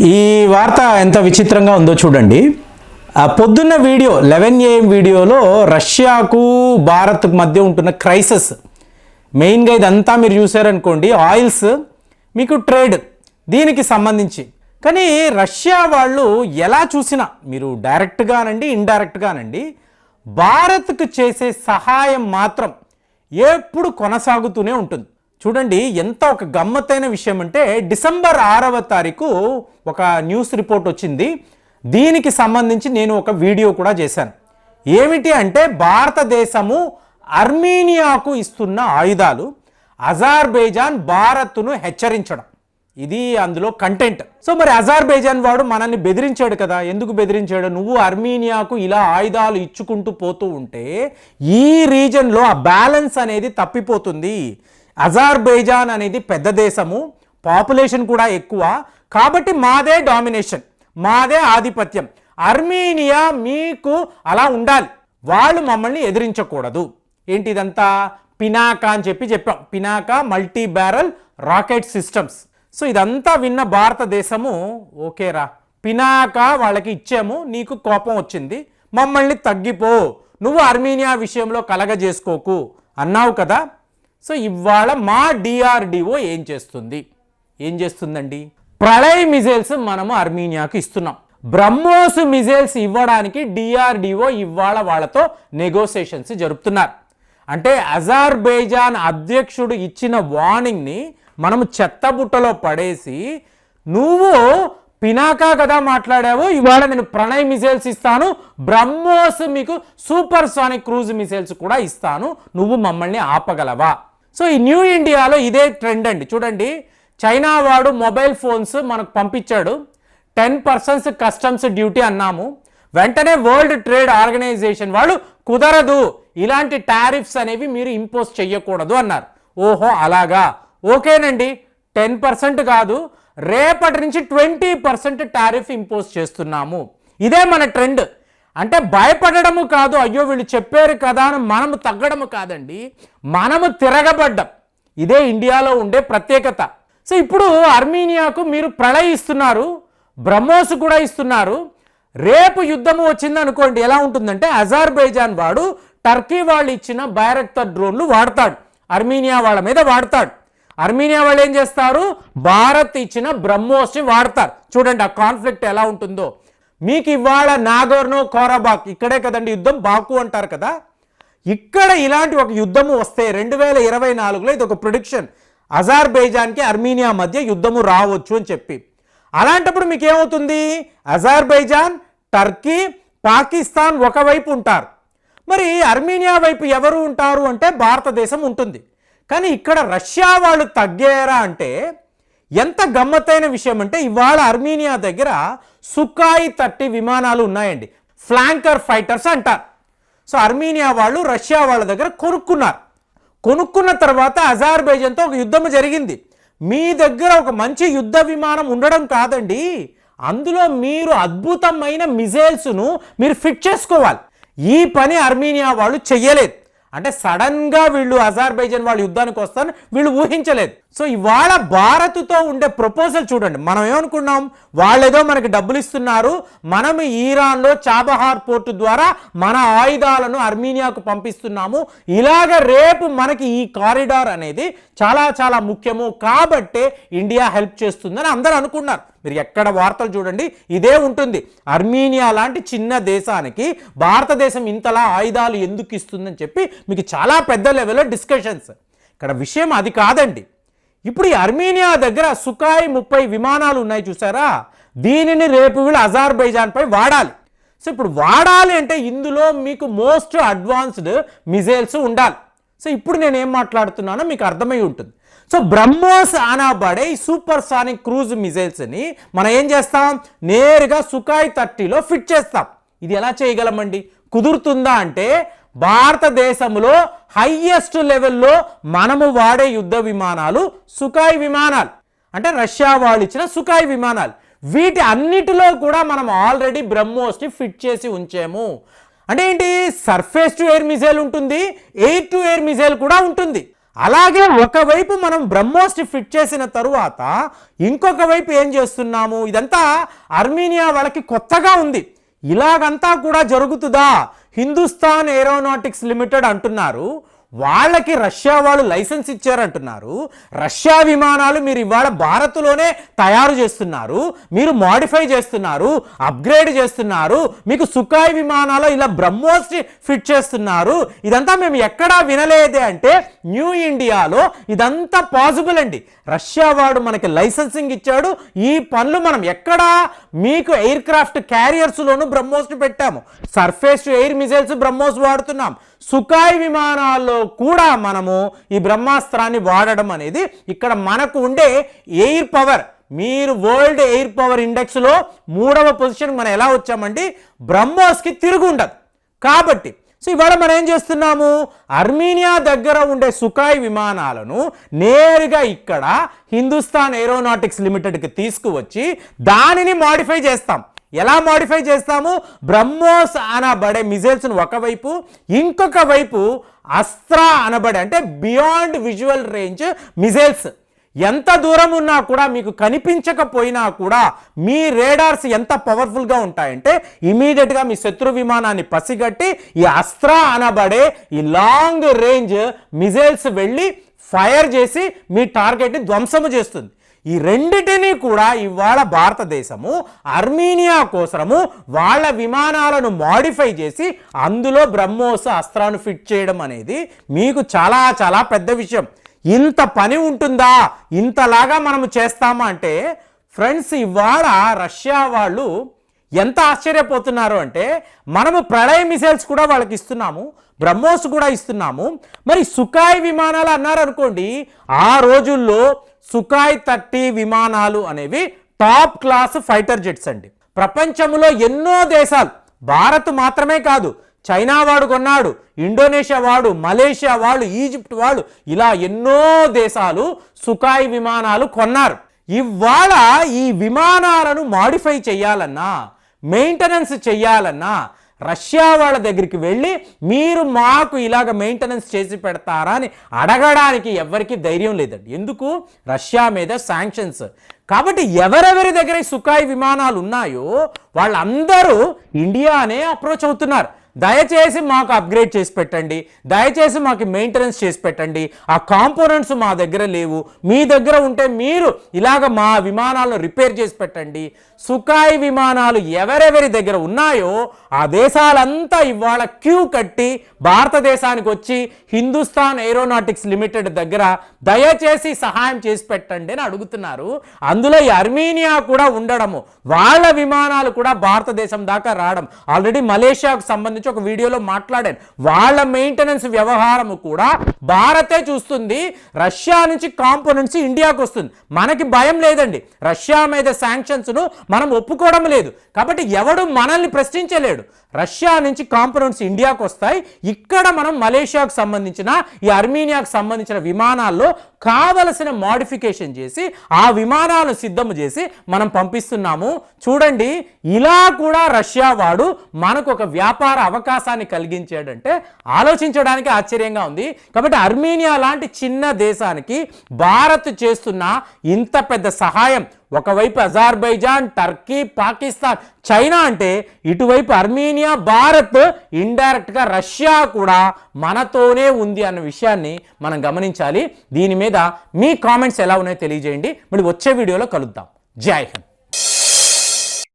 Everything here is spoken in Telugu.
ఈ వార్త ఎంత విచిత్రంగా ఉందో చూడండి. ఆ పొద్దున్న వీడియో లెవెన్ ఏఎం వీడియోలో రష్యాకు భారత్కు మధ్య ఉంటున్న క్రైసిస్. మెయిన్గా ఇదంతా మీరు చూసారనుకోండి ఆయిల్స్ మీకు ట్రేడ్ దీనికి సంబంధించి. కానీ రష్యా వాళ్ళు ఎలా చూసినా మీరు డైరెక్ట్గానండి ఇండైరెక్ట్గానండి భారత్కు చేసే సహాయం మాత్రం ఎప్పుడు కొనసాగుతూనే ఉంటుంది. చూడండి ఎంత ఒక గమ్మత్తైన విషయం అంటే డిసెంబర్ ఆరవ తారీఖు ఒక న్యూస్ రిపోర్ట్ వచ్చింది. దీనికి సంబంధించి నేను ఒక వీడియో కూడా చేశాను. ఏమిటి అంటే భారతదేశము అర్మీనియాకు ఇస్తున్న ఆయుధాలు అజార్బైజాన్ భారత్ను హెచ్చరించడం. ఇది అందులో కంటెంట్ సో మరి అజార్బైజాన్ వాడు మనల్ని బెదిరించాడు కదా. ఎందుకు బెదిరించాడు? నువ్వు అర్మీనియాకు ఇలా ఆయుధాలు ఇచ్చుకుంటూ పోతూ ఉంటే ఈ రీజన్లో ఆ బ్యాలెన్స్ అనేది తప్పిపోతుంది. అజార్బైజాన్ అనేది పెద్ద దేశము పాపులేషన్ కూడా ఎక్కువ. కాబట్టి మాదే డామినేషన్ మాదే ఆధిపత్యం. అర్మీనియా మీకు అలా ఉండాలి. వాళ్ళు మమ్మల్ని ఎదిరించకూడదు. ఏంటి ఇదంతా? పినాకా అని చెప్పి చెప్పాం. Pinaka multi barrel rocket systems. So ఇదంతా విన్న భారతదేశము ఓకేరా పినాకా వాళ్ళకి ఇచ్చాము నీకు కోపం వచ్చింది. మమ్మల్ని తగ్గిపో. నువ్వు అర్మీనియా విషయంలో కలగజేసుకోకు. అన్నావు కదా? సో ఇవాళ మా డిఆర్డిఓ ఏం చేస్తుంది? ఏం చేస్తుందండి? ప్రళయ్ మిజైల్స్ మనము అర్మీనియాకు ఇస్తున్నాం. బ్రహ్మోస్ మిజైల్స్ ఇవ్వడానికి డిఆర్డిఓ ఇవాళ వాళ్ళతో నెగోసియేషన్స్ జరుపుతున్నారు. అంటే అజార్బైజాన్ అధ్యక్షుడు ఇచ్చిన వార్నింగ్ని మనము చెత్తబుట్టలో పడేసి నువ్వు పినాకా కదా మాట్లాడావు ఇవాళ నేను ప్రణయ్ మిసైల్స్ ఇస్తాను బ్రహ్మోస్ మీకు సూపర్ సానిక్ క్రూజ్ మిసైల్స్ కూడా ఇస్తాను నువ్వు మమ్మల్ని ఆపగలవా? సో ఈ న్యూ ఇండియాలో ఇదే ట్రెండ్ అండి. చూడండి చైనా వాడు మొబైల్ ఫోన్స్ మనకు పంపించాడు. టెన్ పర్సెంట్స్ కస్టమ్స్ డ్యూటీ అన్నాము. వెంటనే వరల్డ్ ట్రేడ్ ఆర్గనైజేషన్ వాళ్ళు కుదరదు ఇలాంటి టారిఫ్స్ అనేవి మీరు ఇంపోజ్ చేయకూడదు అన్నారు. ఓహో అలాగా? ఓకేనండి టెన్ పర్సెంట్ కాదు రేపటి నుంచి ట్వంటీ పర్సెంట్ టారిఫ్ ఇంపోజ్ చేస్తున్నాము. ఇదే మన ట్రెండ్. అంటే భయపడడము కాదు అయ్యో వీళ్ళు చెప్పారు కదా అని మనము తగ్గడము కాదండి. మనము తిరగబడ్డం. ఇదే ఇండియాలో ఉండే ప్రత్యేకత. సో ఇప్పుడు అర్మీనియాకు మీరు ప్రళయ్ ఇస్తున్నారు బ్రహ్మోస్ కూడా ఇస్తున్నారు. రేపు యుద్ధము వచ్చింది అనుకోండి ఎలా ఉంటుందంటే అజార్బైజాన్ వాడు టర్కీ వాళ్ళు ఇచ్చిన బైరక్తర్ డ్రోన్లు వాడతాడు. అర్మీనియా వాళ్ళ మీద వాడతాడు. అర్మీనియా వాళ్ళు ఏం చేస్తారు? భారత్ ఇచ్చిన బ్రహ్మోస్ని వాడతారు. చూడండి ఆ కాన్ఫ్లిక్ట్ ఎలా ఉంటుందో. మీకు ఇవాళ నాగోర్నో కోరాబాక్ ఇక్కడే కదండి యుద్ధం బాకు అంటారు కదా. ఇక్కడ ఇలాంటి ఒక యుద్ధము వస్తే రెండు వేల ఇరవై నాలుగులో ఇది ఒక ప్రొడిక్షన్ అజార్బైజాన్కి అర్మీనియా మధ్య యుద్ధము రావచ్చు అని చెప్పి. అలాంటప్పుడు మీకు ఏమవుతుంది అజార్బైజాన్ టర్కీ పాకిస్తాన్ ఒకవైపు ఉంటారు. మరి అర్మీనియా వైపు ఎవరు ఉంటారు అంటే భారతదేశం ఉంటుంది. కానీ ఇక్కడ రష్యా వాళ్ళు తగ్గారా అంటే ఎంత గమ్మత్తైన విషయం అంటే ఇవాళ అర్మీనియా దగ్గర సుకాయి థర్టీ విమానాలు ఉన్నాయండి. ఫ్లాంకర్ ఫైటర్స్ అంటారు. సో అర్మీనియా వాళ్ళు రష్యా వాళ్ళ దగ్గర కొనుక్కున్నారు. కొనుక్కున్న తర్వాత అజార్బైజాన్తో ఒక యుద్ధం జరిగింది. మీ దగ్గర ఒక మంచి యుద్ధ విమానం ఉండడం కాదండి. అందులో మీరు అద్భుతమైన మిజైల్స్ను మీరు ఫిట్ చేసుకోవాలి. ఈ పని అర్మీనియా వాళ్ళు చెయ్యలేదు. అంటే సడన్గా వీళ్ళు అజార్బైజాన్ వాళ్ళు యుద్ధానికి వస్తారని వీళ్ళు ఊహించలేదు. సో ఇవాళ భారత్తో ఉండే ప్రపోజల్ చూడండి. మనం ఏమనుకున్నాం? వాళ్ళేదో మనకి డబ్బులు ఇస్తున్నారు. మనం ఈరాన్లో చాబహార్ పోర్టు ద్వారా మన ఆయుధాలను అర్మీనియాకు పంపిస్తున్నాము. ఇలాగ రేపు మనకి ఈ కారిడార్ అనేది చాలా చాలా ముఖ్యము. కాబట్టే ఇండియా హెల్ప్ చేస్తుందని అందరూ అనుకున్నారు. మీరు ఎక్కడ వార్తలు చూడండి ఇదే ఉంటుంది. అర్మీనియా లాంటి చిన్న దేశానికి భారతదేశం ఇంతలా ఆయుధాలు ఎందుకు ఇస్తుందని చెప్పి మీకు చాలా పెద్ద లెవెల్లో డిస్కషన్స్. ఇక్కడ విషయం అది కాదండి. ఇప్పుడు ఈ అర్మీనియా దగ్గర సుకాయ్ ముప్పై విమానాలు ఉన్నాయి చూసారా? దీనిని రేపు వీళ్ళు అజార్బైజాన్పై వాడాలి. సో ఇప్పుడు వాడాలి అంటే ఇందులో మీకు మోస్ట్ అడ్వాన్స్డ్ మిజైల్స్ ఉండాలి. సో ఇప్పుడు నేను ఏం మాట్లాడుతున్నానో మీకు అర్థమై ఉంటుంది. సో బ్రహ్మోస్ అనబడే ఈ సూపర్ సానిక్ క్రూజ్ మిజైల్స్ని మనం ఏం చేస్తాం? నేరుగా సుకాయ్ థర్టీలో ఫిట్ చేస్తాం. ఇది ఎలా చేయగలమండి? కుదురుతుందా అంటే భారతదేశంలో హయ్యెస్ట్ లెవెల్లో మనము వాడే యుద్ధ విమానాలు సుకాయ్ విమానాలు. అంటే రష్యా వాళ్ళు ఇచ్చిన సుకాయ్ విమానాలు. వీటి అన్నిటిలో కూడా మనం ఆల్రెడీ బ్రహ్మోస్ని ఫిట్ చేసి ఉంచాము. అంటే ఏంటి? సర్ఫేస్ టు ఎయిర్ మిజైల్ ఉంటుంది ఎయిర్ టు ఎయిర్ మిజైల్ కూడా ఉంటుంది. అలాగే ఒకవైపు మనం బ్రహ్మోస్ని ఫిట్ చేసిన తరువాత ఇంకొక వైపు ఏం చేస్తున్నాము? ఇదంతా అర్మీనియా వాళ్ళకి కొత్తగా ఉంది. ఇలాగంతా కూడా జరుగుతుందా? హిందుస్థాన్ ఏరోనాటిక్స్ లిమిటెడ్ అంటున్నారు. వాళ్ళకి రష్యా వాళ్ళు లైసెన్స్ ఇచ్చారంటున్నారు. రష్యా విమానాలు మీరు ఇవాళ భారత్లోనే తయారు చేస్తున్నారు. మీరు మాడిఫై చేస్తున్నారు అప్గ్రేడ్ చేస్తున్నారు. మీకు సుఖాయ్ విమానాలు ఇలా బ్రహ్మోస్ ఫిట్ చేస్తున్నారు. ఇదంతా మేము ఎక్కడా వినలేదే అంటే న్యూ ఇండియాలో ఇదంతా పాసిబుల్ అండి. రష్యా వాడు మనకి లైసెన్సింగ్ ఇచ్చాడు. ఈ పనులు మనం ఎక్కడా మీకు ఎయిర్ క్రాఫ్ట్ క్యారియర్స్లోనూ బ్రహ్మోస్ పెట్టాము. Surface to air missiles BrahMos వాడుతున్నాం. సుఖాయ్ విమానాల్లో కూడా మనము ఈ బ్రహ్మాస్త్రాన్ని వాడడం అనేది ఇక్కడ మనకు ఉండే ఎయిర్ పవర్ మీరు వరల్డ్ ఎయిర్ పవర్ ఇండెక్స్లో మూడవ పొజిషన్ మనం ఎలా వచ్చామండి? బ్రహ్మోస్కి తిరుగు ఉండదు. కాబట్టి సో ఇవాళ మనం ఏం చేస్తున్నాము? అర్మీనియా దగ్గర ఉండే సుఖాయ్ విమానాలను నేరుగా ఇక్కడ హిందుస్థాన్ ఏరోనాటిక్స్ లిమిటెడ్కి తీసుకువచ్చి దానిని మాడిఫై చేస్తాం. ఎలా మాడిఫై చేస్తాము? బ్రహ్మోస్ అనబడే మిజైల్స్ను ఒకవైపు ఇంకొక వైపు అస్త్రా అనబడే అంటే బియాండ్ విజువల్ రేంజ్ మిజైల్స్ ఎంత దూరం ఉన్నా కూడా మీకు కనిపించకపోయినా కూడా మీ రేడార్స్ ఎంత పవర్ఫుల్గా ఉంటాయంటే ఇమీడియట్గా మీ శత్రు విమానాన్ని పసిగట్టి ఈ అస్త్రా అనబడే ఈ లాంగ్ రేంజ్ మిజైల్స్ వెళ్ళి ఫైర్ చేసి మీ టార్గెట్ని ధ్వంసము చేస్తుంది. ఈ రెండిటిని కూడా ఇవాళ భారతదేశము అర్మీనియా కోసము వాళ్ళ విమానాలను మాడిఫై చేసి అందులో బ్రహ్మోస్ అస్త్రాన్ని ఫిట్ చేయడం అనేది మీకు చాలా చాలా పెద్ద విషయం. ఇంత పని ఉంటుందా? ఇంతలాగా మనము చేస్తామా అంటే ఫ్రెండ్స్ ఇవాళ రష్యా వాళ్ళు ఎంత ఆశ్చర్యపోతున్నారు అంటే మనము ప్రళయ మిసైల్స్ కూడా వాళ్ళకి ఇస్తున్నాము బ్రహ్మోస్ కూడా ఇస్తున్నాము. మరి సుఖాయ్ విమానాలు అన్నారు అనుకోండి ఆ రోజుల్లో సుఖాయ్ థర్టీ విమానాలు అనేవి టాప్ క్లాస్ ఫైటర్ జెట్స్ అండి. ప్రపంచంలో ఎన్నో దేశాలు భారత్ మాత్రమే కాదు చైనా వాడు కొన్నాడు ఇండోనేషియా వాడు మలేషియా వాళ్ళు ఈజిప్ట్ వాళ్ళు ఇలా ఎన్నో దేశాలు సుఖాయ్ విమానాలు కొన్నారు. ఇవాళ ఈ విమానాలను మాడిఫై చేయాలన్నా మెయింటెనెన్స్ చేయాలన్నా రష్యా వాళ్ళ దగ్గరికి వెళ్ళి మీరు మాకు ఇలాగ మెయింటెనెన్స్ చేసి పెడతారా అని అడగడానికి ఎవరికి ధైర్యం లేదండి. ఎందుకు? రష్యా మీద శాంక్షన్స్ కాబట్టి ఎవరెవరి దగ్గర సుఖాయి విమానాలు ఉన్నాయో వాళ్ళందరూ ఇండియానే అప్రోచ్ అవుతున్నారు. దయచేసి మాకు అప్గ్రేడ్ చేసి పెట్టండి. దయచేసి మాకు మెయింటెనెన్స్ చేసి పెట్టండి. ఆ కాంపోనెంట్స్ మా దగ్గర లేవు. మీ దగ్గర ఉంటే మీరు ఇలాగ మా విమానాలను రిపేర్ చేసి పెట్టండి. సుఖాయి విమానాలు ఎవరెవరి దగ్గర ఉన్నాయో ఆ దేశాలంతా ఇవాళ క్యూ కట్టి భారతదేశానికి వచ్చి హిందుస్థాన్ ఏరోనాటిక్స్ లిమిటెడ్ దగ్గర దయచేసి సహాయం చేసి పెట్టండి అని అడుగుతున్నారు. అందులో ఈ అర్మీనియా కూడా ఉండడము. వాళ్ళ విమానాలు కూడా భారతదేశం దాకా రావడం. ఆల్రెడీ మలేషియాకు సంబంధించి ఒక వీడియోలో మాట్లాడాను. వాళ్ళ మెయింటెనెన్స్ వ్యవహారము కూడా భారతే చూస్తుంది. రష్యా నుంచి కాంపోనెంట్స్ ఇండియాకు వస్తుంది. మనకి భయం లేదండి. రష్యా మీద శాంక్షన్స్ను మనం ఒప్పుకోవడం లేదు. కాబట్టి ఎవడు మనల్ని ప్రశ్నించలేడు. రష్యా నుంచి కాంపోనెంట్స్ ఇండియాకు వస్తాయి. ఇక్కడ మనం మలేషియాకు సంబంధించిన ఈ అర్మీనియాకు సంబంధించిన విమానాల్లో కావలసిన మాడిఫికేషన్ చేసి ఆ విమానాలను సిద్ధం చేసి మనం పంపిస్తున్నాము. చూడండి ఇలా కూడా రష్యా వాడు మనకు ఒక వ్యాపార అవకాశాన్ని కలిగించాడంటే ఆలోచించడానికి ఆశ్చర్యంగా ఉంది. కాబట్టి అర్మీనియా లాంటి చిన్న దేశానికి భారత్ చేస్తున్న ఇంత పెద్ద సహాయం ఒకవైపు అజార్బైజాన్ టర్కీ పాకిస్తాన్ చైనా అంటే ఇటువైపు అర్మీనియా భారత్ ఇండైరెక్ట్గా రష్యా కూడా మనతోనే ఉంది అన్న విషయాన్ని మనం గమనించాలి. దీని మీద మీ కామెంట్స్ ఎలా ఉన్నాయో తెలియజేయండి. మళ్ళీ వచ్చే వీడియోలో కలుద్దాం. జై హింద్.